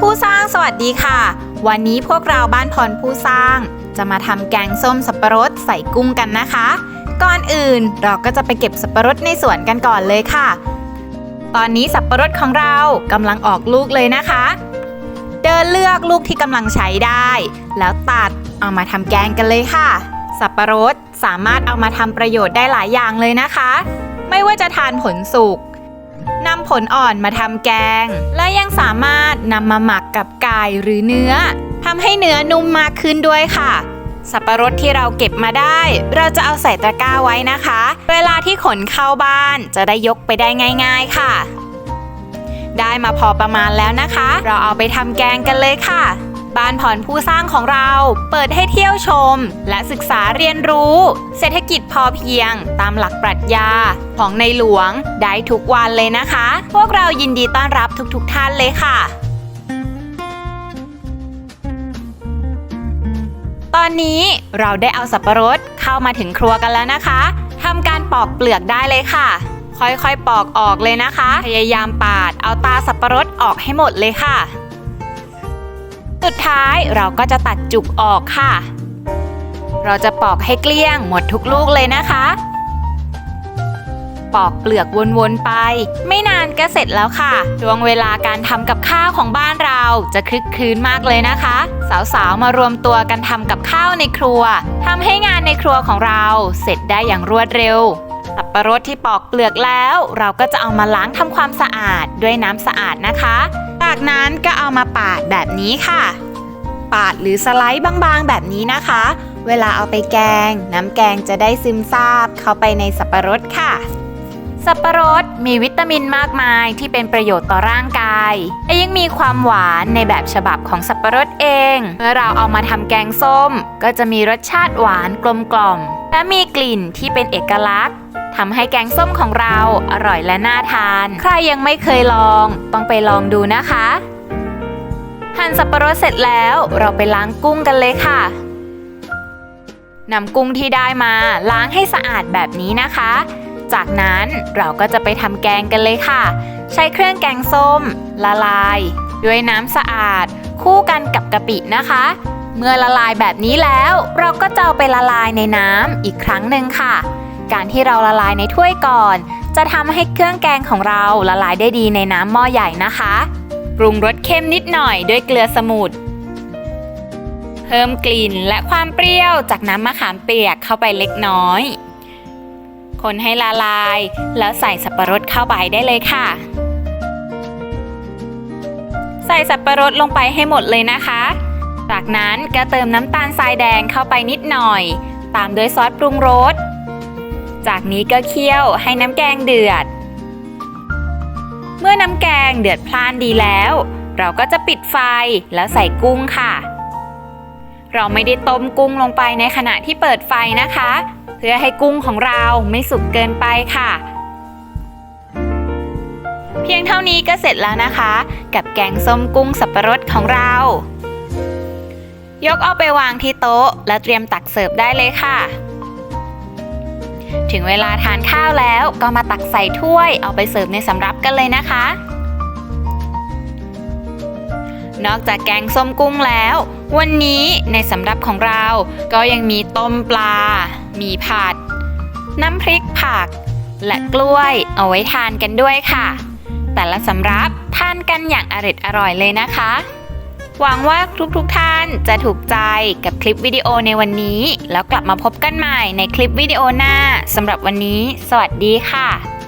ผู้สร้างสวัสดีค่ะ วันนี้พวกเราบ้านพรผู้สร้าง จะมาทำแกงส้มสับปะรดใส่กุ้งกันนะคะ ก่อนอื่นเราก็จะไปเก็บสับปะรดในสวนกันก่อนเลยค่ะ ตอนนี้สับปะรดของเรากำลังออกลูกเลยนะคะ เดินเลือกลูกที่กำลังใช้ได้ แล้วตัดเอามาทำแกงกันเลยค่ะ สับปะรดสามารถเอามาทำประโยชน์ได้หลายอย่างเลยนะคะ ไม่ว่าจะทานผลสุกนำผลอ่อนมาทำแกง และยังสามารถ นำมาหมักกับไก่หรือเนื้อทำให้เนื้อนุ่มมากขึ้นด้วยค่ะ สับปะรดที่เราเก็บมาได้ เราจะเอาใส่ตะกร้าไว้นะคะ เวลาที่ขนเข้าบ้านจะได้ยกไปได้ง่าย ๆค่ะ ได้มาพอประมาณแล้วนะคะ เราเอาไปทำแกงกันเลยค่ะบ้านผ่อนผู้สร้างของเราเปิดให้เที่ยวชม และศึกษาเรียนรู้ เศรษฐกิจพอเพียง ตามหลักปรัชญาของในหลวง ได้ทุกวันเลยนะคะ พวกเรายินดีต้อนรับทุกๆทท่านเลยค่ะ อนนี้เราได้เอาสับปะรดเข้ามาถึงครัวกันแล้วนะคะทำการปอกเปลือกได้เลยค่ะ ค่อยๆปอกออกเลยนะคะ พยายามปาดเอาตาสับปะรดออกให้หมดเลยค่ะ สุดท้ายเราก็จะตัดจุกออกค่ะ เราจะปอกให้เกลี้ยงหมดทุกลูกเลยนะคะ ปอกเปลือกวนๆไป ไม่นานก็เสร็จแล้วค่ะ ช่วงเวลาการทำกับข้าวของบ้านเราจะคลึกคลืนมากเลยนะคะ สาวๆมารวมตัวกันทำกับข้าวในครัวทำให้งานในครัวของเราเสร็จได้อย่างรวดเร็วสับปะรดที่ปอกเปลือกแล้ว เราก็จะเอามาล้างทำความสะอาดด้วยน้ำสะอาดนะคะ จากนั้นก็เอามาปาดแบบนี้ค่ะ ปาดหรือสไลด์บางๆ แบบนี้นะคะ เวลาเอาไปแกง น้ำแกงจะได้ซึมซาบเข้าไปในสับปะรดค่ะ สับปะรดมีวิตามินมากมายที่เป็นประโยชน์ต่อร่างกาย และยังมีความหวานในแบบฉบับของสับปะรดเอง เมื่อเราเอามาทำแกงส้ม ก็จะมีรสชาติหวานกลมกล่อม และมีกลิ่นที่เป็นเอกลักษณ์ทำให้แกงส้มของเราอร่อยและน่าทาน ใครยังไม่เคยลอง ต้องไปลองดูนะคะ หั่นสับปะรดเสร็จแล้วเราไปล้างกุ้งกันเลยค่ะนำกุ้งที่ได้มาล้างให้สะอาดแบบนี้นะคะ จากนั้นเราก็จะไปทำแกงกันเลยค่ะ ใช้เครื่องแกงส้ม ละลาย ด้วยน้ำสะอาด คู่กันกับกะปินะคะ เมื่อละลายแบบนี้แล้ว เราก็จะเอาไปละลายในน้ำอีกครั้งหนึ่งค่ะ การที่เราละลายในถ้วยก่อน จะทำให้เครื่องแกงของเราละลายได้ดีในน้ำหม้อใหญ่นะคะ ปรุงรสเค็มนิดหน่อยด้วยเกลือสมุทรเพิ่มกลิ่นและความเปรี้ยวจากน้ำมะขามเปียกเข้าไปเล็กน้อย คนให้ละลาย แล้วใส่สับปะรดเข้าไปได้เลยค่ะ ใส่สับปะรดลงไปให้หมดเลยนะคะ จากนั้นก็เติมน้ำตาลทรายแดงเข้าไปนิดหน่อย ตามด้วยซอสปรุงรส จากนี้ก็เคี่ยวให้น้ำแกงเดือด เมื่อน้ำแกงเดือดพล่านดีแล้ว เราก็จะปิดไฟแล้วใส่กุ้งค่ะเราไม่ได้ต้มกุ้งลงไปในขณะที่เปิดไฟนะคะ เพื่อให้กุ้งของเราไม่สุกเกินไปค่ะ เพียงเท่านี้ก็เสร็จแล้วนะคะ กับแกงส้มกุ้งสับปะรดของเรา ยกเอาไปวางที่โต๊ะ และเตรียมตักเสิร์ฟได้เลยค่ะ ถึงเวลาทานข้าวแล้วก็มาตักใส่ถ้วยเอาไปเสิร์ฟในสำรับกันเลยนะคะนอกจากแกงส้มกุ้งแล้ว วันนี้ในสำรับของเราก็ยังมีต้มปลา มีผัด น้ำพริกผัก และกล้วยเอาไว้ทานกันด้วยค่ะ แต่ละสำรับทานกันอย่างอริดอร่อยเลยนะคะ หวังว่าทุกทุกท่านจะถูกใจกับคลิปวิดีโอในวันนี้ แล้วกลับมาพบกันใหม่ในคลิปวิดีโอหน้าสำหรับวันนี้ สวัสดีค่ะ